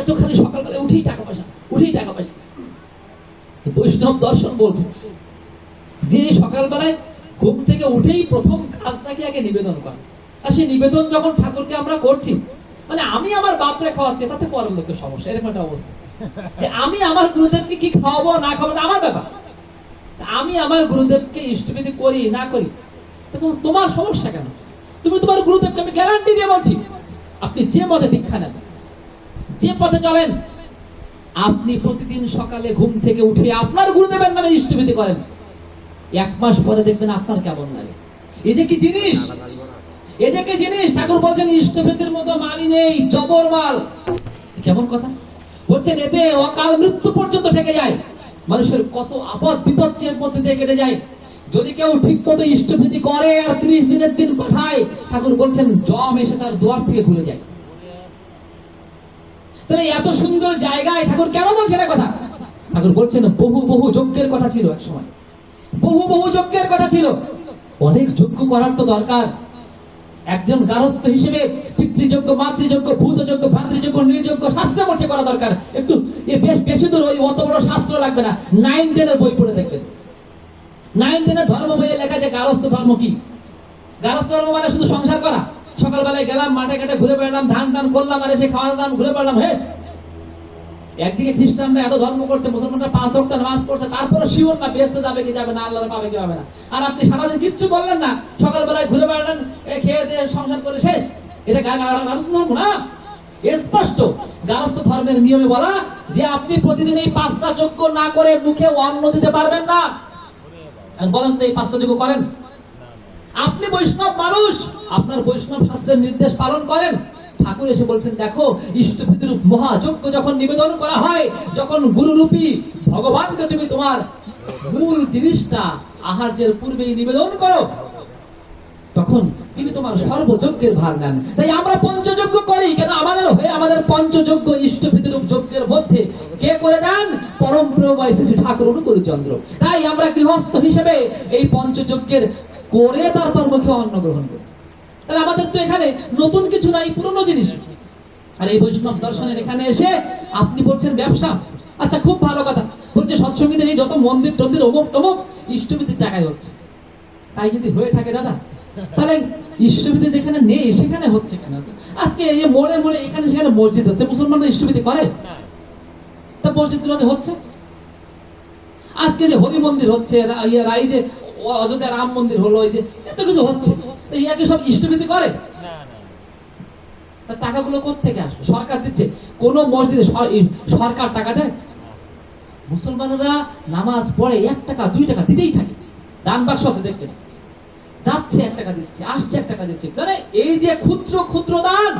এত খালি সকালবেলা উঠেই টাকা পয়সা, উঠেই টাকা পয়সা। বৈষ্ণব দর্শন বলছে, যে সকালবেলায় ঘুম থেকে উঠেই প্রথম কাজ নাকি আগে নিবেদন করা। আর সেই নিবেদন যখন ঠাকুরকে আমরা করছি মানে আমি আমার বাপরে খাওয়াচ্ছি, তাতে পরের লোকের সমস্যা, এরকম একটা অবস্থা। যে আমি আমার গুরুদেবকে কি খাওয়াবো, না খাওয়াবো আমার ব্যাপার। আমি আমার গুরুদেবকে ইষ্টবিধি করি, না করি তোমার সমস্যা কেন? তুমি তোমার গুরুদেবকে আমি গ্যারান্টি দিয়ে বলছি, আপনি যে মতে দীক্ষা নেন যে পথে চলেন, আপনি প্রতিদিন সকালে ঘুম থেকে উঠে আপনার গুরুদেবের নামে ইষ্টবিধি করেন। এক মাস পরে দেখবেন আপনার কেমন লাগে। এই যে কি জিনিস? এই যে কি জিনিস? ঠাকুর বলছেন ইষ্টবিধির মতো মালই নেই, জবর মাল। কেমন কথা? বলছেন, এতে অকাল মৃত্যু পর্যন্ত থেকে যায়। মানুষের কত আপদ বিপদ এর মধ্যে দিয়ে কেটে যায়। যদি কেউ ঠিক মতো ইষ্টভীতি করে আর ত্রিশ দিনের দিন পাঠায়, ঠাকুর বলছেন, জম এসে তার দুয়ার থেকে ঘুরে যায়। তাহলে এত সুন্দর জায়গায় ঠাকুর কেন বলছেন কথা? ঠাকুর বলছেন, বহু বহু যজ্ঞের কথা ছিল এক সময়। বহু বহু যজ্ঞের কথা ছিল। অনেক যজ্ঞ করার তো দরকার। একজন গারস্থ হিসেবে পিতৃযোগ্য মাতৃযোগ্য ভূতযোগ্য ভাতৃযোগ্য নির্যোগ্য শাস্ত্র বলছে করা দরকার। একটু এ বেশ বেশি দূর, ওই অত বড় শাস্ত্র লাগবে না। নাইন টেনের বই পড়ে দেখবেন। নাইন টেনের ধর্ম বইয়ে লেখা যে গারস্থ ধর্ম কি? গারস্থ ধর্ম মানে শুধু সংসার করা? সকালবেলায় গেলাম, মাঠে ঘাটে ঘুরে বেড়ালাম, ধান টান করলাম, আর এসে খাওয়া দাম ঘুরে বেড়ালাম, হেস। একদিকে খ্রিস্টানরা এত ধর্ম করছে, মুসলমানরা পাঁচ ওয়াক্ত নামাজ পড়ছে তারপরে শিওর না বেহেস্তে যাবে কি যাবে না, আল্লাহর পাবে কি পাবে না। আর আপনি সারাদিন কিচ্ছু করলেন না, সকালবেলায় ঘুরে বেড়ালেন খেয়ে দিয়ে সংসার করে শেষ। এটা গা- গারস্থ ধর্ম না। স্পষ্ট। গারস্থ ধর্মের নিয়মে বলা, যে আপনি প্রতিদিন এই পাঁচটা যজ্ঞ না করে মুখে অন্ন দিতে পারবেন না। বলেন তো এই পাঁচটা যজ্ঞ করেন। আপনি বৈষ্ণব মানুষ, আপনার বৈষ্ণব শাস্ত্রের নির্দেশ পালন করেন। ঠাকুর এসে বলছেন, দেখো ইষ্টভীতিরূপ মহাযজ্ঞ যখন নিবেদন করা হয়, যখন গুরুরূপী ভগবানকে তুমি তোমার মূল জিনিসটা, আহার্যের পূর্বেই নিবেদন করো, তখন তিনি তোমার সর্বযজ্ঞের ভার নেন। তাই আমরা পঞ্চযজ্ঞ করি, কেন আমাদের হয়ে আমাদের পঞ্চযজ্ঞ ইষ্টভীতিরূপ যজ্ঞের মধ্যে কে করে দেন? পরম প্রেমময় শ্রী শ্রী ঠাকুর অনুকূলচন্দ্র। তাই আমরা গৃহস্থ হিসেবে এই পঞ্চযজ্ঞের করে তারপর মুখে অন্ন গ্রহণ করি তাহলে আমাদের তো এখানে নতুন কিছু নাই, পুরনো জিনিস। আর এই বৈষ্ণব দর্শনের এখানে এসে আপনি বলছেন ব্যবসা। আচ্ছা খুব ভালো কথা। বলছে সৎসঙ্গীতে এই যত মন্দির টন্দির অমুক টমুক ইষ্টভীতির টাকায় হচ্ছে। তাই যদি হয়ে থাকে দাদা, তাহলে ইষ্টভীতি যেখানে নেই, সেখানে হচ্ছে কেন? আজকে এই মোড়ে মোড়ে, এখানে সেখানে মসজিদ হচ্ছে মুসলমানরা ইষ্টভীতি করে? তা মসজিদগুলো যে হচ্ছে? আজকে যে হরি মন্দির হচ্ছে, রা- ইয়ে রাই যে অযোধ্যা রাম মন্দির হলো এই যে এত কিছু হচ্ছে ইয়াকে সব ইষ্টভীতি করে? তা টাকাগুলো থেকে আসবে? সরকার দিচ্ছে। কোন মসজিদে সরকার টাকা দেয়? মুসলমানরা নামাজ পড়ে এক টাকা দুই টাকা দিতেই থাকে। দান বাক্স আছে দেখবেন। যাচ্ছে এক টাকা দিচ্ছে আসছে এক টাকা দিচ্ছে। মানে এই যে ক্ষুদ্র ক্ষুদ্র দান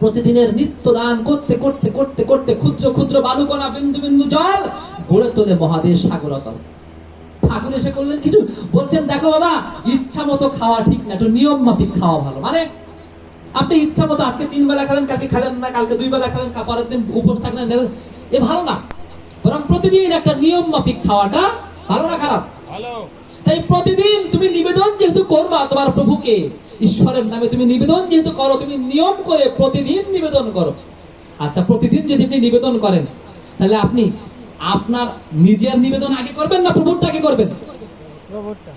প্রতিদিনের নিত্য দান করতে করতে করতে করতে ক্ষুদ্র ক্ষুদ্র বালুকণা বিন্দু বিন্দু জল গড়ে তোলে মহাদেশ সাগরতল। ঠাকুর এসে করলেন কিছু? বলছেন দেখো বাবা ইচ্ছা মতো খাওয়া ঠিক না একটু নিয়ম মাফিক খাওয়া ভালো। মানে আপনি ইচ্ছা মতো আজকে তিন বেলা খেলেন কালকে খেলেন না কালকে দুই বেলা খেলেন পরের দিন উপোস থাকলেন এ ভালো না। বরং প্রতিদিন একটা নিয়ম মাফিক খাওয়াটা ভালো না খারাপ? তাই প্রতিদিন তুমি নিবেদন যেহেতু করবা তোমার প্রভুকে ঈশ্বরের নামে তুমি নিবেদন যেহেতু করো তুমি নিয়ম করে প্রতিদিন নিবেদন করো। আচ্ছা প্রতিদিন যদি আপনি নিবেদন করেন তাহলে আপনি আপনার নিজের নিবেদন আগে করবেন না প্রভুরটা আগে করবেন?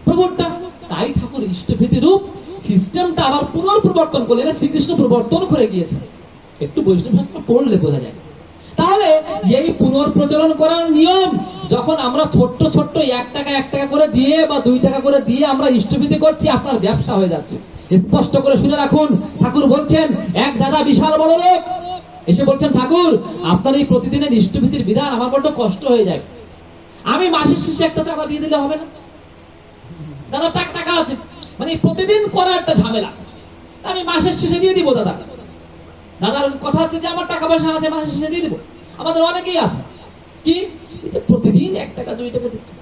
প্রবর্তন তাই ঠাকুর ইষ্টভীতি রূপ সিস্টেমটা আবার পুনর্প্রবর্তন করলেন শ্রীকৃষ্ণ প্রবর্তন করে গিয়েছে। একটু বৈষ্ণব শাস্ত্র পড়লে বোঝা যায়। তাহলে এই পুনর্প্রচলন করার নিয়ম যখন আমরা ছোট্ট ছোট্ট এক টাকা এক টাকা করে দিয়ে বা দুই টাকা করে দিয়ে আমরা ইষ্টভীতি করছি আপনার ব্যবসা হয়ে যাচ্ছে। স্পষ্ট করে শুনে রাখুন ঠাকুর বলছেন এক দাদা বিশাল বড় লোক এসে বলছেন, ঠাকুর, আপনার এই প্রতিদিনের ইষ্টভীতির বিধান আমার বড্ড কষ্ট হয়ে যায়। আমি মাসের শেষে একটা চাঁদা দিয়ে দিলে হবে না? দাদা, টাকা টাকা আছে। মানে প্রতিদিন করা একটা ঝামেলা। আমি মাসের শেষে দিয়ে দিব, দাদা। দাদার কথা আছে যে, আমার টাকা পয়সা আছে, মাসের শেষে দিয়ে দিব। আমাদের অনেকেই আছে। কি? প্রতিদিন এক টাকা, দুই টাকা দিচ্ছে।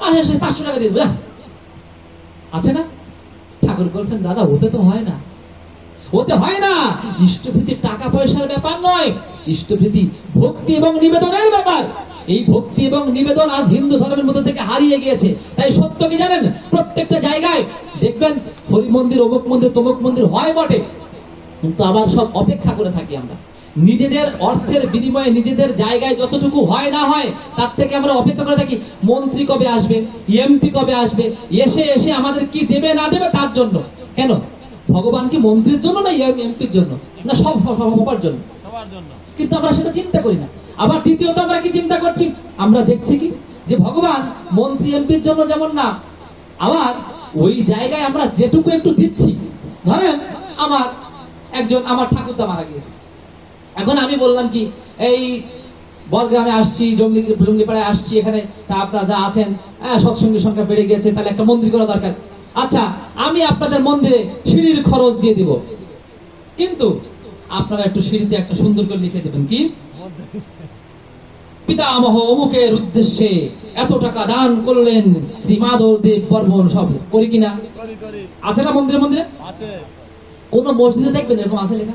মাসের শেষে পাঁচশো টাকা দিয়ে দেবো। আছে না? ঠাকুর বলছেন, দাদা, ওতে তো হয় না। ওতে হয় না। ইষ্টভীতি টাকা পয়সার ব্যাপার নয়। ইষ্টভীতি ভক্তি এবং নিবেদনের ব্যাপার। এই ভক্তি এবং নিবেদন আজ হিন্দু ধর্মের মধ্যে থেকে হারিয়ে গিয়েছে। তাই সত্য কি জানেন? প্রত্যেকটা জায়গায় দেখবেন হরি মন্দির, অমুক মন্দির, তমুক মন্দির হয় বটে। কিন্তু আবার সব অপেক্ষা করে থাকি আমরা। নিজেদের অর্থের বিনিময়ে নিজেদের জায়গায় যতটুকু হয় না হয়, তার থেকে আমরা অপেক্ষা করে থাকি, মন্ত্রী কবে আসবে এমপি কবে আসবে, এসে এসে আমাদের কি দেবে না দেবে তার জন্য। কেন? ভগবান কি মন্ত্রীর জন্য না এমপির জন্য? না সব সব- সব- সবার জন্য? সবার জন্য। কিন্তু আমরা সেটা চিন্তা করি না। আবার দ্বিতীয়ত আমরা কি চিন্তা করছি? আমরা দেখছি কি? যে ভগবান মন্ত্রী এমপির জন্য যেমন না আবার ওই জায়গায় আমরা যেটুকু একটু দিচ্ছি। ধরেন আমার একজন আমার ঠাকুরদা মারা গিয়েছে। এখন আমি বললাম কি এই বরগ্রামে আসছি জঙ্গলি জঙ্গলিপাড়ায় আসছি এখানে তা আপনারা যা আছেন হ্যাঁ সৎসঙ্গের সংখ্যা বেড়ে গেছে তাহলে একটা মন্দির করা দরকার। আচ্ছা আমি আপনাদের মন্দিরে সিঁড়ির খরচ দিয়ে দিব। কিন্তু আপনারা একটু সিঁড়িতে একটা সুন্দর করে লিখে দেবেন কি? পিতামহ অমুকের উদ্দেশ্যে এত টাকা দান করলেন শ্রী মাধব দেব বর্মন সব। করি কিনা? আছে না মন্দিরে মন্দিরে কোন মসজিদে দেখবেন এরকম আছে লেখা?